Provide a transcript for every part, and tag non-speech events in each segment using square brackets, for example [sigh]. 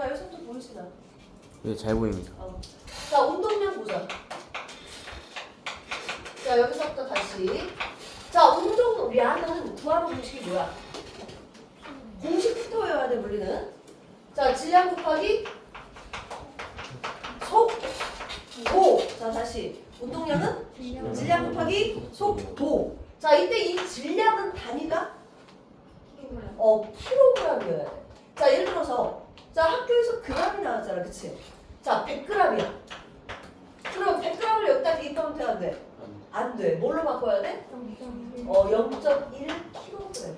자, 여기서부터 보이시나? 네, 잘 보입니다. 어. 자, 운동량 보자. 자, 여기서부터 다시. 자, 운동량은 구하는 공식이 뭐야? 공식부터 외워야 돼, 물리는. 자, 질량 곱하기 속도. 자, 다시. 운동량은 질량 곱하기 속도. 자, 이때 이 질량은 단위가 어, 킬로그램이어야 돼. 자, 예를 들어서 자, 학교에서 그램이 나왔잖아. 그치? 자, 100g이야. 그럼 100g을 여기다 대입하면 돼, 안 돼? 안 돼. 뭘로 바꿔야 돼? 어, 0.1kg.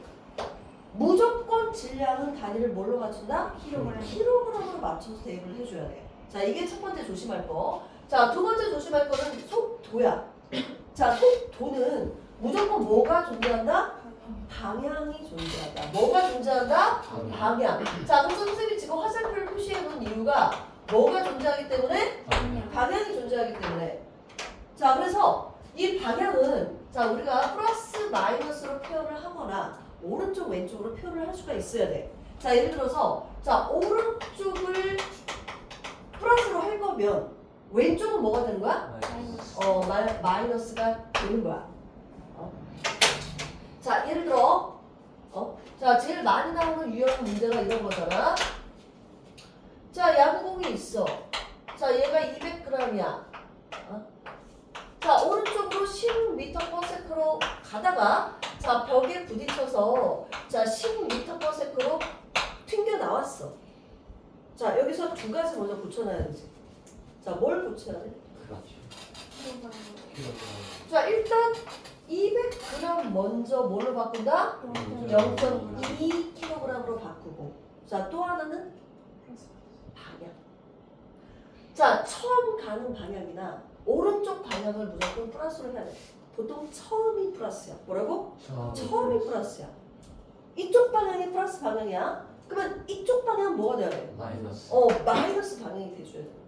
무조건 질량은 단위를 뭘로 맞춘다? 킬로그램으로 맞춰서 대입을 해줘야 돼. 자, 이게 첫 번째 조심할 거. 자, 두 번째 조심할 거는 속도야. 자, 속도는 무조건 뭐가 존재한다? 방향이 존재한다. 뭐가 존재한다? 방향. 자, 그래서 선생님이 지금 화살표를 표시해 놓은 이유가 뭐가 존재하기 때문에? 방향이 존재하기 때문에. 자, 그래서 이 방향은 자, 우리가 플러스 마이너스로 표현을 하거나 오른쪽 왼쪽으로 표현을 할 수가 있어야 돼. 자, 예를 들어서 자, 오른쪽을 플러스로 할 거면 왼쪽은 뭐가 되는 거야? 어, 마이, 마이너스가 되는 거야. 어? 자, 예를 들어, 어? 자, 제일 많이 나오는 유형 문제가 이런 거잖아. 자, 야구공이 있어. 자, 얘가 200g이야. 어? 자, 오른쪽으로 10m/s로 가다가 자, 벽에 부딪혀서 자, 10m/s로 튕겨 나왔어. 자, 여기서 두 가지 먼저 고쳐놔야지. 자, 뭘 고쳐야 돼? 자, 일단 200g 먼저 뭘로 바꾼다? 0.2kg으로 바꾸고. 자, 또 하나는 방향. 자, 처음 가는 방향이나 오른쪽 방향을 무조건 플러스로 해야 돼. 보통 처음이 플러스야. 뭐라고? 처음이 플러스야. 이쪽 방향이 플러스 방향이야. 그러면 이쪽 방향은 뭐가 돼야 돼? 마이너스. 어, 마이너스 방향이 돼줘야 되는 거지.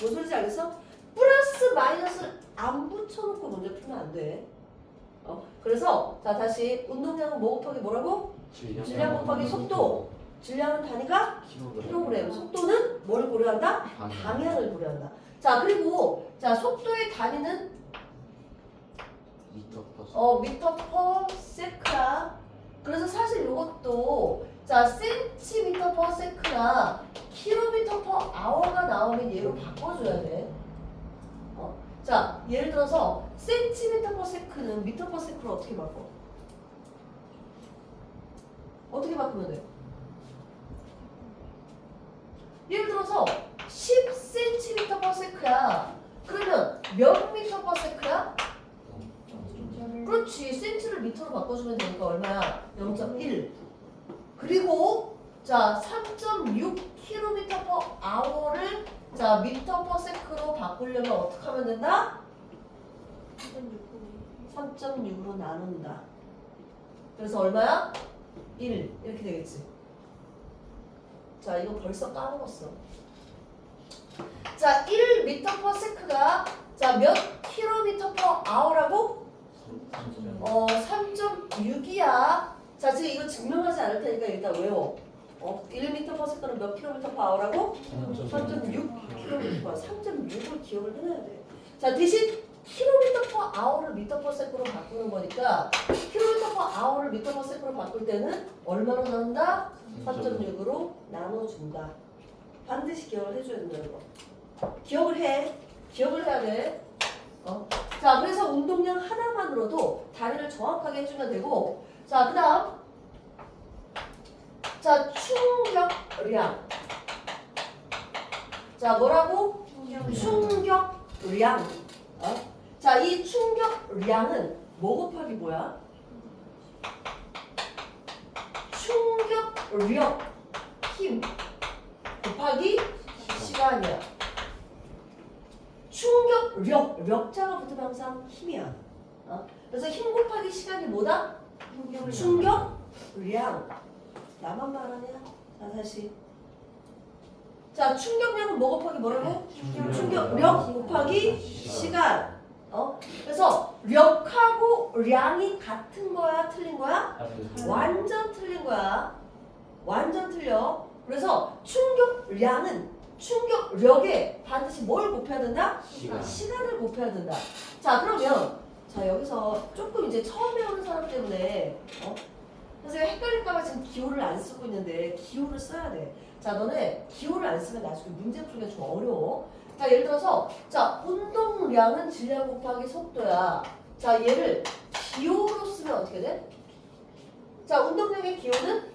무슨 소리인지 알겠어? 플러스 마이너스를 안 붙여놓고 먼저 풀면 안 돼. 어, 그래서 자 다시 운동량은 뭐 곱하기 뭐라고? 질량 곱하기 속도. 질량은 단위가 킬로그램. 속도는 뭘 고려한다? 방향 을 고려한다. 자 그리고 자 속도의 단위는 미터 퍼 어 미터 퍼 세크야. 그래서 사실 이것도 자 센티미터 퍼 세크나 킬로미터 퍼 아워가 나오면 얘로 바꿔줘야 돼. 어, 자 예를 들어서 센티미터 퍼 세크는 미터 퍼 세크로 어떻게 바꿔? 어떻게 바꾸면 돼? 예를 들어서 10cm per sec야. 그러면 몇 미터 per sec야? 그렇지. 센치를 미터로 바꿔주면 되니까 얼마야? 0.1. 그리고 자 3.6km per hour를 자 미터 per sec로 바꾸려면 어떻게 하면 된다? 3.6으로 나눈다. 그래서 얼마야? 1 이렇게 되겠지. 자 이거 벌써 까먹었어. 자 1m per sec가 자몇 킬로미터 per hour라고? 어 3.6이야. 자 지금 이거 증명하지 않을 테니까 일단 외워. 어 1m per sec는 몇 킬로미터 per hour라고? 3.6km, 3.6을 기억을 해놔야 돼. 자 대신 킬로미터 per hour를 미터 per sec로 바꾸는 거니까 킬로미터 per hour를 미터 per sec로 바꿀 때는 얼마로 나눈다? 3.6으로 나눠준다. 반드시 기억을 해줘야 된다는 거. 기억을 해. 기억을 해야 돼. 어. 자, 그래서 운동량 하나만으로도 다리를 정확하게 해주면 되고, 자, 그 다음. 자, 충격량. 자, 뭐라고? 충격량. 어? 자, 이 충격량은 뭐 곱하기 뭐야? 충격력 힘 곱하기 시간이야. 충격력 력자가 붙으면 항상 힘이야. 어? 그래서 힘 곱하기 시간이 뭐다? 충격량. 나만 말하냐? 자 다시. 자 충격량은 뭐 곱하기 뭐라고? 충격력 곱하기 시간. 어? 그래서 력하고 량이 같은 거야, 틀린 거야? 완전 틀린 거야. 완전 틀려. 그래서 충격량은 충격력에 반드시 뭘 곱해야 된다? 시간. 시간을 곱해야 된다. 자 그러면 자 여기서 조금 이제 처음 배우는 사람 때문에 어? 선생님 헷갈릴까봐 지금 기호를 안 쓰고 있는데 기호를 써야 돼. 자 너네 기호를 안 쓰면 나중에 문제 풀기가 좀 어려워. 자 예를 들어서 자 운동량은 질량 곱하기 속도야. 자 얘를 기호로 쓰면 어떻게 돼? 자 운동량의 기호는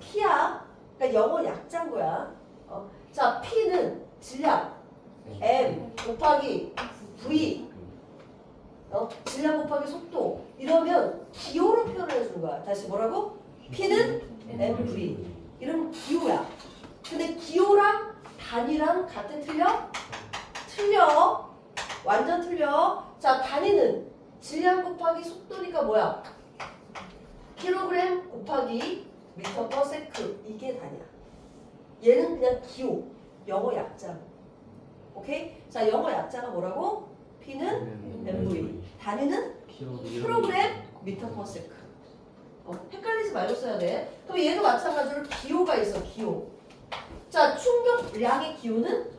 P야. 그러니까 영어 약자인 거야. 어. 자 P는 질량 M 곱하기 V 어? 질량 곱하기 속도 이러면 기호로 표현해 주는 거야. 다시 뭐라고? P는 MV 이러면 기호야. 근데 기호랑 단위랑 같은 틀려? 틀려. 완전 틀려. 자 단위는 질량 곱하기 속도니까 뭐야? 킬로그램 곱하기 미터 퍼 세크 이게 단위야. 얘는 그냥 기호 영어 약자. 오케이? 자 영어 약자가 뭐라고? P는 MV 단위는 킬로그램 미터 퍼 세크. 어, 헷갈리지 말고 써야 돼. 그럼 얘도 마찬가지로 기호가 있어, 기호. 자, 충격량의 기호는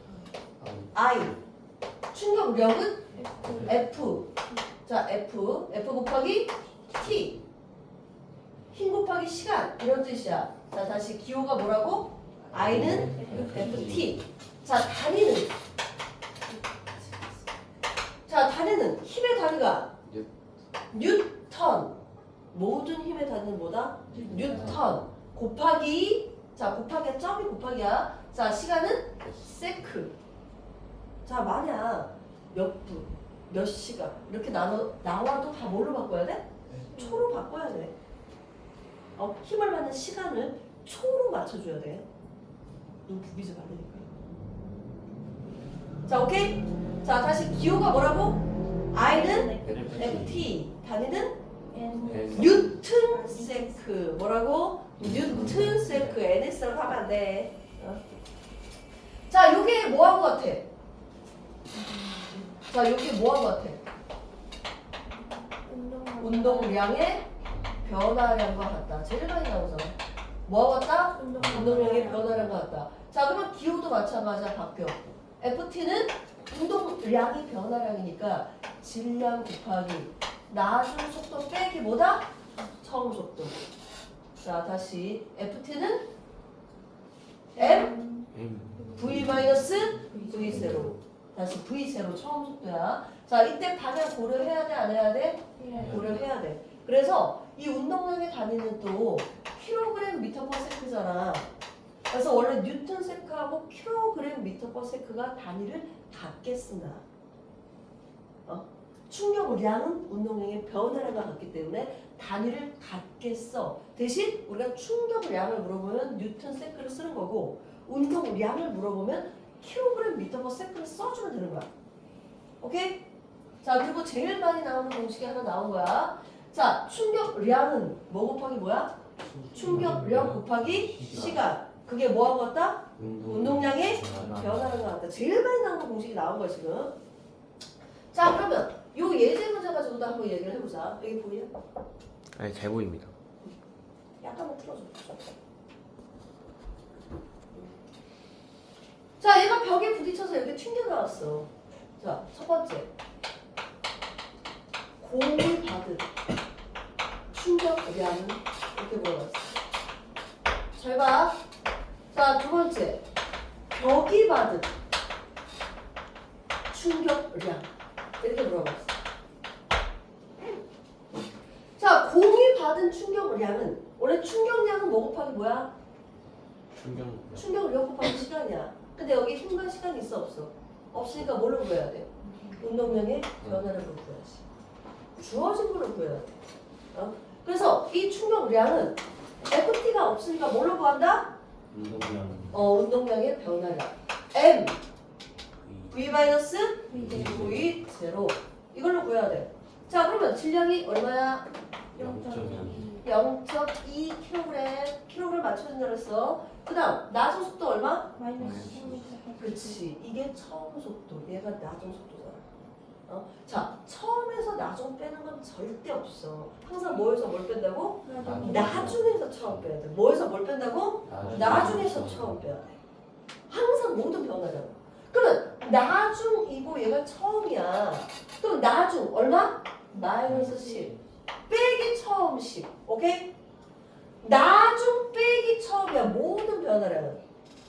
I. 충격력은 F. 자, F. F 곱하기 T. 힘 곱하기 시간. 이런 뜻이야. 자, 다시 기호가 뭐라고? I는 FT. 자, 단위는. 자, 단위는 힘의 단위가 뉴턴. 모든 힘의 단위는 뭐다? 뉴턴. 곱하기 자 곱하기야 점이 곱하기야. 자 시간은 세크. 자 만약 몇 분, 몇 시간 이렇게 나눠 나와도 다 뭘로 바꿔야 돼? 초로 바꿔야 돼. 어 힘을 받는 시간을 초로 맞춰줘야 돼. 눈 부비지 말라니까. 자 오케이. 자 다시 기호가 뭐라고? I는 FT 단위는 뉴튼 세크 뭐라고? 뉴튼 세크 NS라고 하면 안 돼. 어? 자, 요게 것 같아? 자, 요게 뭐한 것 같아? 운동량의 변화량과 같다. 제일 많이 나오잖아. 뭐와 같다? 운동량의 변화량과 같다. 자, 그러면 기호도 마찬가지야, 바뀌어. FT는 운동량이 변화량이니까 질량 곱하기 나중 속도 빼기 뭐다? 처음 속도. 자, 다시 FT는 M V 마이너스 V 세로. 다시 V 세로 처음 속도야. 자, 이때 방향 고려해야 돼, 안 해야 돼? 고려해야 돼. 그래서 이 운동량의 단위는 또 킬로그램 미터 퍼 세크잖아. 그래서 원래 뉴턴 세크하고 킬로그램 미터 퍼 세크가 단위를 같게 쓴다. 어? 충격량은 운동량의 변화량과 같기 때문에 단위를 같게 써. 대신 우리가 충격량을 물어보면 뉴턴 세크를 쓰는 거고 운동량을 물어보면 킬로그램 미터 퍼 세크를 써주면 되는 거야. 오케이? 자 그리고 제일 많이 나오는 공식이 하나 나온 거야. 자 충격량은 뭐 곱하기 뭐야? 충격력 곱하기 시간. 그게 뭐하고 같다? 운동량의 변화하는 것 같다. 제일 많이 나오는 공식이 나온 거야 지금. 자 그러면 요 예제 문제 가지고도 한번 얘기를 해보자. 여기 보이냐? 아니 잘 보입니다. 약간만 틀어줘. 자, 얘가 벽에 부딪혀서 이렇게 튕겨 나왔어. 자, 첫 번째. 공을 받은 충격량은 이렇게 물어봤어. 잘 봐. 자, 두 번째. 벽이 받은 충격량. 이렇게 물어봤어. 자, 공이 받은 충격량은 원래 충격량은 뭐 곱하기 뭐야? 충격. 충격력 곱하기 시간이야. 근데 여기 힘과 시간이 있어 없어? 없으니까 뭘로 구해야 돼? 운동량의 변화를 구해야지. 주어진 걸로 구해야 돼. 어? 그래서 이 충격량은 FT가 없으니까 뭘로 구한다? 운동량. 어, 운동량의 변화량. M V 마이너스 V 제로 이걸로 구해야 돼. 자 그러면 질량이 얼마야? 0.2kg kg 맞춰준다 그랬어. 그다음 나중 속도 얼마? 그렇지. 이게 처음 속도. 얘가 나중 속도잖아. 어? 자, 처음에서 나중 빼는 건 절대 없어. 항상 뭐에서 뭘 뺀다고? 나중에서 처음 빼야 돼. 뭐에서 뭘 뺀다고? 나중에서 처음 빼야 돼. 항상 모든 변화잖아. 그러면 나중이고 얘가 처음이야. 그럼 나중 얼마? 마이너스 10. 빼기 처음 10. 오케이? 나중 빼기 처음이야. 모든 변화량은.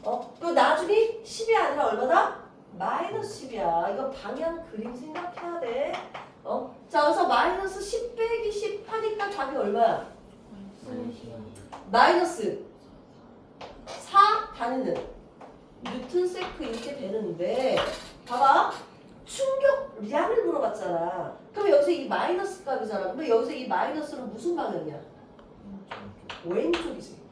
어? 그 나중이 10이 아니라 얼마다? 마이너스 10이야. 이거 방향 그림 생각해야 돼. 어? 자, 그래서 마이너스 10 빼기 10 하니까 답이 얼마야? 마이너스 4 단위는 뉴튼 세크 이렇게 되는데 봐봐 충격량을 물어봤잖아 그럼 여기서 이 마이너스 값이잖아 그럼 여기서 이 마이너스는 무슨 방향이야? 왼쪽이지.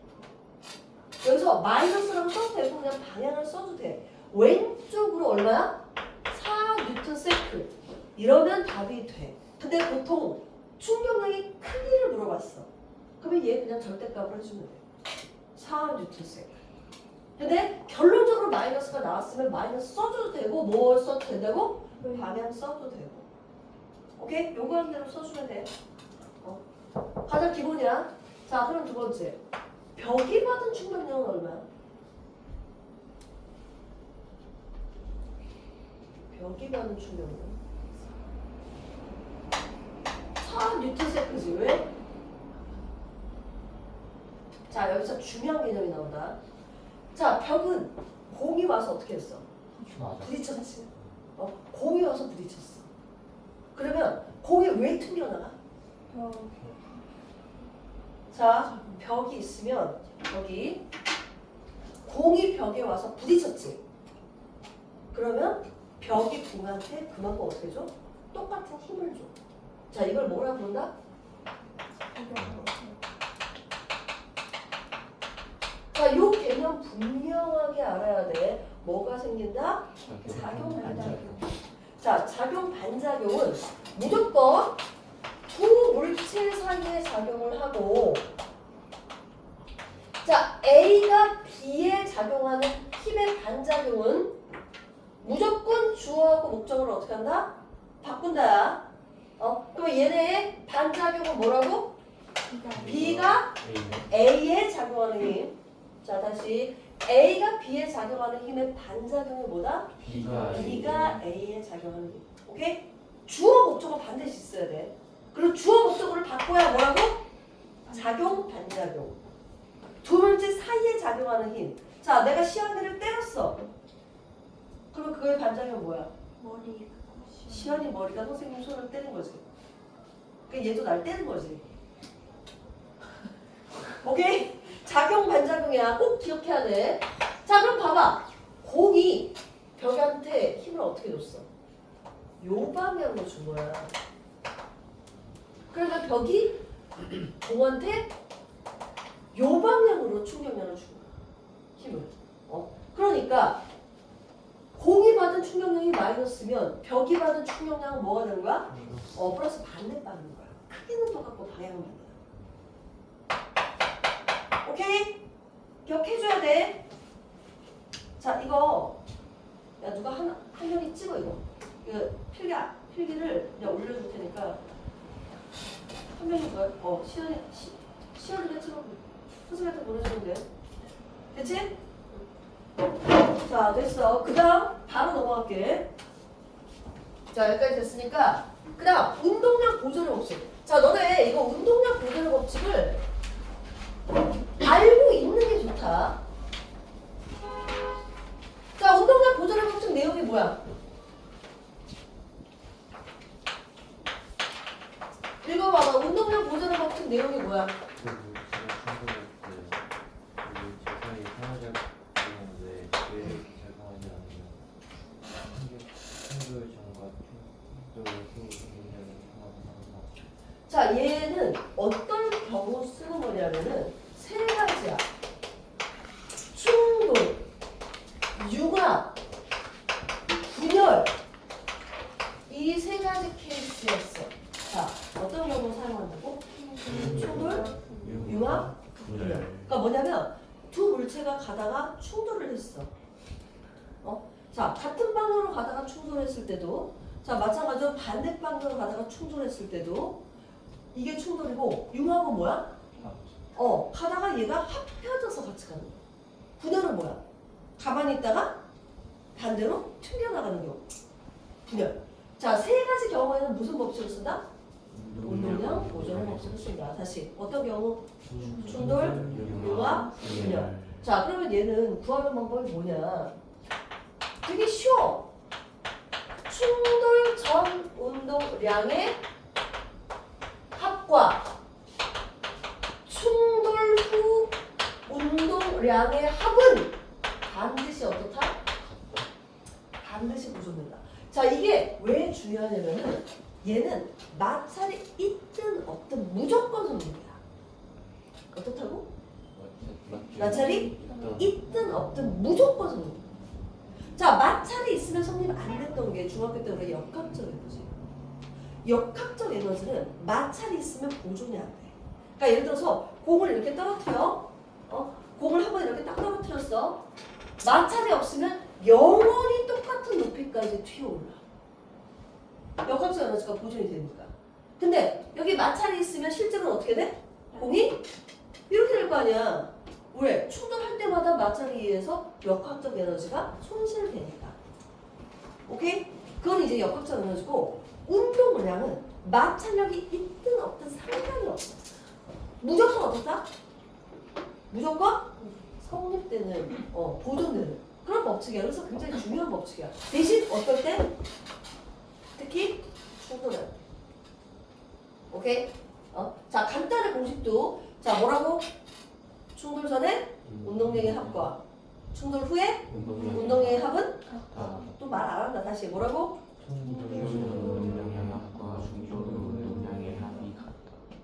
여기서 마이너스라고 써도 되고 그냥 방향을 써도 돼. 왼쪽으로 얼마야? 4 뉴튼 세크. 이러면 답이 돼. 근데 보통 충격량의 크기를 물어봤어. 그러면 얘 그냥 절대값으로 해주면 돼. 4 뉴튼 세크. 근데 결론적으로 마이너스가 나왔으면 마이너스 써줘도 되고 뭘 써도 된다고? 방향 써도 되고 오케이? 요구한 대로 써주면 돼 어. 가장 기본이야 자 그럼 두 번째 벽이 받은 충격량은 얼마야? 벽이 받은 충격량 4 뉴턴 세크지 왜? 자 여기서 중요한 개념이 나온다 자 벽은 공이 와서 어떻게 했어? 부딪혔지. 어, 공이 와서 부딪혔어. 그러면 공이 왜 튕겨나가? 자, 벽이 있으면 벽이 공이 벽에 와서 부딪혔지. 그러면 벽이 공한테 그만큼 어떻게 줘? 똑같은 힘을 줘. 자, 이걸 뭐라 부른다? 자, 요 개념 분명하게 알아야 돼. 뭐가 생긴다? 작용 반작용. 자, 작용 반작용은 무조건 두 물질 사이에 작용을 하고 자, A가 B에 작용하는 힘의 반작용은 무조건 주어하고 목적을 어떻게 한다? 바꾼다. 어? 그럼 얘네의 반작용은 뭐라고? B가 A에 작용하는 힘. 자, 다시 A가 B에 작용하는 힘의 반작용이 뭐다? B가 B가 A에 작용하는 힘. 오케이? 주어 목적은 반드시 있어야 돼. 그리고 주어 목적어를 바꿔야 뭐라고? 작용 반작용. 두 물질 사이에 작용하는 힘. 자, 내가 시연이를 때렸어. 그러면 그거의 반작용은 뭐야? 머리 시연이 머리가 선생님 손을 때린 거지. 그 얘도 날 때린 거지. [laughs] 오케이? 작용 반작용이야. 꼭 기억해야 돼. 자, 그럼 봐봐. 공이 벽한테 힘을 어떻게 줬어? 요 방향으로 준 거야. 그러니까 벽이 공한테 요 방향으로 충격량을 준 거야. 힘을. 어? 그러니까 공이 받은 충격량이 마이너스면 벽이 받은 충격량은 뭐가 되는 거야? 어, 플러스 반대 받는 거야. 크기는 똑같고 방향은. 오케이? 기억해줘야 돼. 자, 이거 야 누가 한, 한 명이 찍어 이거. 이거 필기 필기를 그냥 올려줄 테니까 한 명이 뭐야? 어, 시연이 시, 시연이가 찍어. 선생님한테 보내주면 돼. 됐지? 자, 됐어. 그 다음 바로 넘어갈게. 자, 여기까지 됐으니까 그 다음 운동량 보존의 법칙. 자, 너네 이거 운동량 보존의 법칙을 알고 있는 게 좋다. 자, 운동량 보존의 법칙 내용이 뭐야? 읽어봐봐. 운동량 보존의 법칙 내용이 뭐야? 자, 얘는 어떤 경우 쓰는 거냐면은 세 가지야. 충돌, 융합, 분열. 이 세 가지 케이스였어. 자, 어떤 경우 사용한다고? 충돌, 융합, 분열. 그러니까 뭐냐면 두 물체가 가다가 충돌을 했어. 어? 자, 같은 방향으로 가다가 충돌했을 때도 자, 마찬가지로 반대 방향으로 가다가 충돌했을 때도 이게 충돌이고 융합은 뭐야? 어, 가다가 얘가 합쳐져서 같이 가는 거야. 하나는 뭐야? 가만히 있다가 반대로 튕겨나가는 경우. 분열. 자, 세 가지 경우에는 무슨 법칙을 쓴다? 운동량 보존의 법칙을 쓴다. 다시 어떤 경우? 충돌, 융합, 분열. 자, 그러면 얘는 구하는 방법이 뭐냐? 되게 쉬워. 충돌 전 운동량의 합과 충돌 후 운동량의 합은 반드시 어떻다? 반드시 보존된다. 자, 이게 왜 중요하냐면은 얘는 마찰이 있든 없든 무조건 성립이야. 어떻다고? 마찰이 있든 없든 무조건 성립. 자, 마찰이 있으면 성립 안 됐던 게 중학교 때 우리 역학적 에너지. 역학적 에너지는 마찰이 있으면 보존이 안 돼. 그러니까 예를 들어서 공을 이렇게 떨어뜨려. 어? 공을 한 번 이렇게 딱 떨어뜨렸어. 마찰이 없으면 영원히 똑같은 높이까지 튀어올라. 역학적 에너지가 보존이 되니까. 근데 여기 마찰이 있으면 실제로는 어떻게 돼? 공이 이렇게 될 거 아니야. 왜? 충돌할 때마다 마찰에 의해서 역학적 에너지가 손실되니까. 오케이? 그건 이제 역학적 에너지고 운동량은 마찰력이 있든 없든 상관이 없어. 무조건 어떻다? 무조건 성립되는, 어, 보존되는 그런 법칙이야. 그래서 굉장히 중요한 법칙이야. 대신 어떨 때? 특히 충돌할 때. 오케이? 어? 자, 간단한 공식도 자, 뭐라고? 충돌 전에 운동량의 합과 충돌 후에 운동량의 합은 또 말 안 한다. 다시 뭐라고?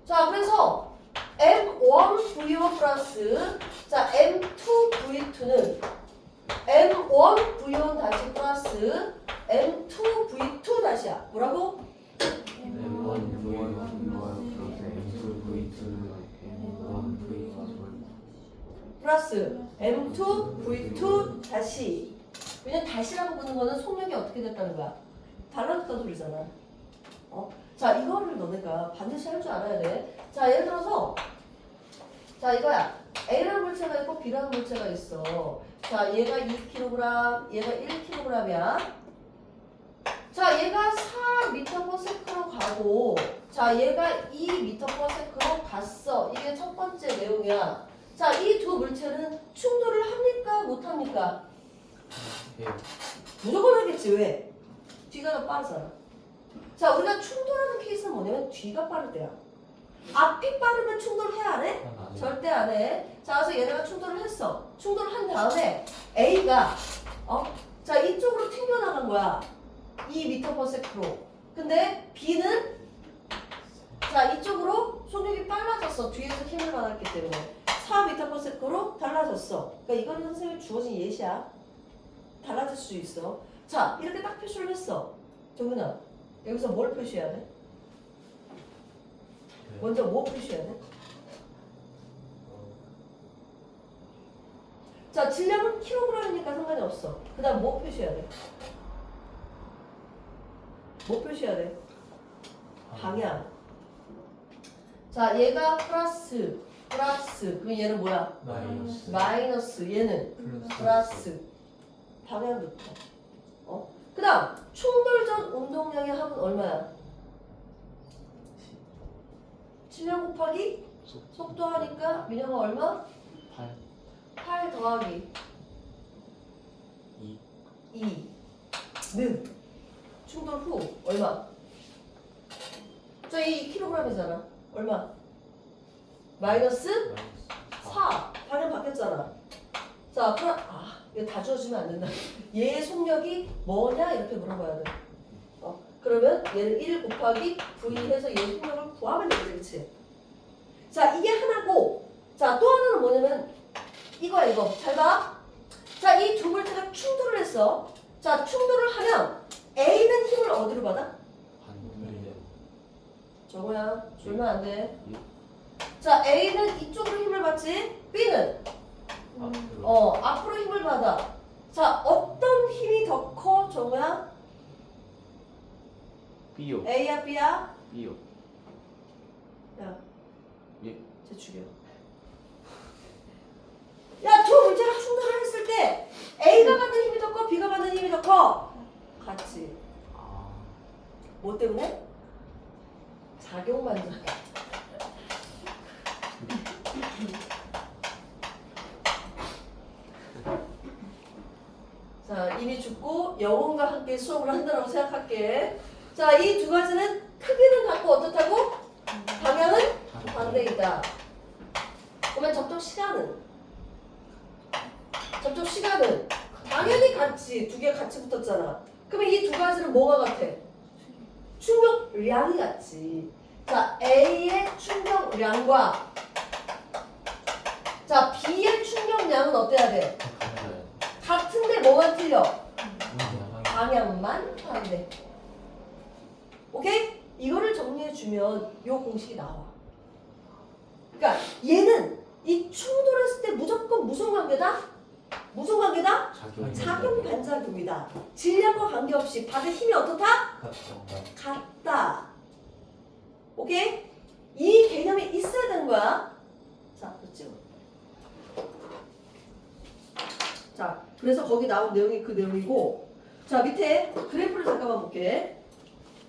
자, 그래서 M1V1 플러스 자 M2V2는 M1V1 다시 플러스 M2V2 다시야. 뭐라고? 플러스 M2V2 다시. 왜냐면 다시라고 부는 거는 속력이 어떻게 됐다는 거야? 달라졌다는 소리잖아. 어? 자, 이거를 너네가 반드시 할 줄 알아야 돼. 자, 예를 들어서 자, 이거야. A라는 물체가 있고 B라는 물체가 있어. 자, 얘가 2kg, 얘가 1kg이야. 자, 얘가 4m/s로 가고, 자, 얘가 2m/s로 갔어. 이게 첫 번째 내용이야. 자, 이 두 물체는 충돌을 합니까? 못 합니까? 무조건 하겠지. 왜? 뒤가 더 빠르잖아. 자, 우리가 충돌하는 케이스는 뭐냐면 뒤가 빠를 때야. 앞이 빠르면 충돌해야 안 해? 절대 안 해. 자, 그래서 얘네가 충돌을 했어. 충돌을 한 다음에 A가 어? 자, 이쪽으로 튕겨나간 거야. 2m/s로. 근데 B는 자, 이쪽으로 속력이 빨라졌어. 뒤에서 힘을 받았기 때문에. 4m/s로 달라졌어. 그러니까 이거는 선생님이 주어진 예시야. 달라질 수 있어. 자, 이렇게 딱 표시를 했어. 정근아, 여기서 뭘 표시해야 돼? 먼저 뭐 표시해야 돼? 자, 질량은 킬로그램이니까 상관이 없어. 그 다음 뭐 표시해야 돼? 뭐 표시해야 돼? 방향. 자, 얘가 플러스, 플러스. 그럼 얘는 뭐야? 마이너스. 얘는 플러스. 방향부터. 어? 그 다음, 충돌 전 운동량의 합은 얼마야? 질량 곱하기 속도 하니까 민영아 얼마? 8 더하기 2. 2는 충돌 후 얼마? 저이 kg이잖아. 얼마? 마이너스 4. 방향 바뀌었잖아. 자, 그럼 아 이거 다 주어주면 안 된다. 얘의 속력이 뭐냐 이렇게 물어봐야 돼. 어, 그러면 얘는 1 곱하기 V 해서 얘 속력을 구하면 되지, 그렇지? 자, 이게 하나고, 자, 또 하나는 뭐냐면 이거야 이거. 잘 봐. 자, 이 두 물체가 충돌을 했어. 자, 충돌을 하면 A는 힘을 어디로 받아? 정우야, 줄면 안 돼. 자, A는 이쪽으로 힘을 받지. B는 어 앞으로 힘을 받아. 자, 어떤 힘이 더 커, 정우야? B요. A야, B야? B요. 야, 예. 쟤 죽여. 야, 두 물체가 충돌을 했을 자, 이미 죽고 영혼과 함께 수업을 한다고 생각할게. 자, 이 두 가지는 크기는 같고 어떻다고? 방향은 반대이다. 그러면 접촉 시간은? 접촉 시간은 당연히 같이 두 개 같이 붙었잖아. 그러면 이 두 가지는 뭐가 같아? 충격량이 같지. 자, A의 충격량과 자, B의 충격량은 어때야 돼? 같은데 뭐가 틀려? 방향만 반대. 오케이? 이거를 정리해 주면 요 공식이 나와. 그러니까 얘는 이 충돌했을 때 무조건 무슨 관계다? 무슨 관계다? 작용. 작용 반작용이다. 질량과 관계없이 받을 힘이 어떻다? 같다. 오케이? 이 개념이 있어야 되는 거야. 자, 그렇죠. 자, 그래서 거기 나온 내용이 그 내용이고, 자 밑에 그래프를 잠깐만 볼게.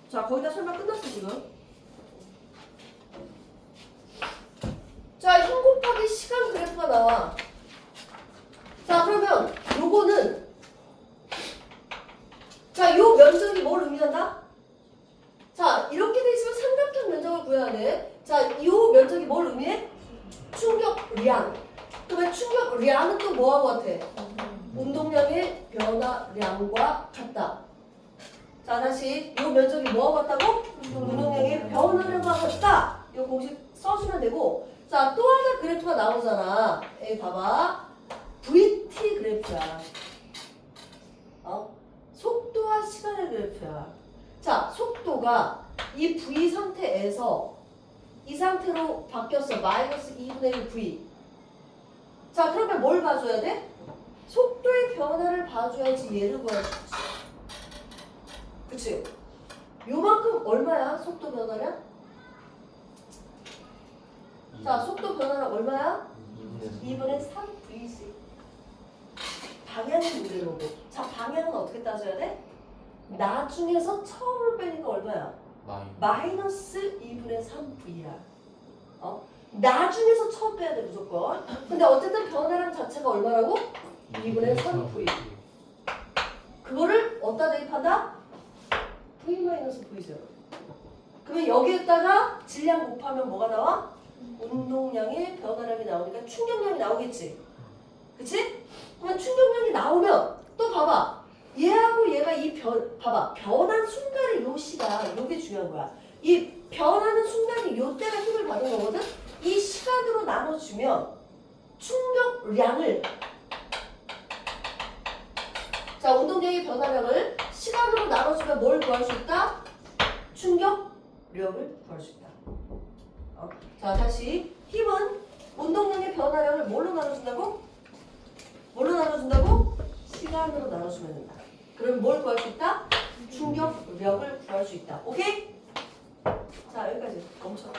자, 거의 다 설명 끝났어 지금. 자, 힘 곱하기 시간 그래프가 나와. 자, 그러면 요거는 자, 요 면적이 뭘 의미한다? 자, 이렇게 돼 있으면 삼각형 면적을 구해야 돼. 자, 요 면적이 뭘 의미해? 충격량. 그러면 충격량은 또 뭐하고 같아? 운동량의 변화량과 같다. 자, 다시 요 면적이 뭐하고 같다고? 운동량의 변화량과 같다. 요 공식 써주면 되고. 자, 또 하나 그래프가 나오잖아. 여기 봐봐. VT 그래프야. 어? 속도와 시간의 그래프야. 자, 속도가 이 V 상태에서 이 상태로 바뀌었어. 마이너스 2분의 1 V. 자, 그러면 뭘 봐줘야 돼? 속도의 변화를 봐줘야지 얘를 구할 수 있지. 그치? 요만큼 얼마야? 속도 변화량? 자, 속도 변화량 얼마야? 2분의 3 Vc. 방향이 문제로고. 자, 방향은 어떻게 따져야 돼? 나중에서 처음을 빼니까 얼마야? 마이너스 2분의 3V야. 어? 나중에서 처음 빼야 돼, 무조건. 근데 어쨌든 변화량 자체가 얼마라고? 2분의 3V. 그거를 어디다 대입한다? V 마이너스 V0. 그러면 여기에다가 질량 곱하면 뭐가 나와? 운동량의 변화량이 나오니까 충격량이 나오겠지. 그치? 그러면 충격량이 나오면 또 봐봐. 얘하고 얘가 이 변, 봐봐. 변한 순간의 요 시간, 요게 중요한 거야. 이 변하는 순간이 요 때가 힘을 받은 거거든? 이 시간으로 나눠주면 충격량을 자, 운동량의 변화량을 시간으로 나눠주면 뭘 구할 수 있다? 충격력을 구할 수 있다. 어? 자, 다시 힘은 운동량의 변화량을 뭘로 나눠준다고? 뭘로 나눠준다고? 시간으로 나눠주면 된다. 그럼 뭘 구할 수 있다? 충격력을 구할 수 있다. 오케이? 자, 여기까지 멈춰.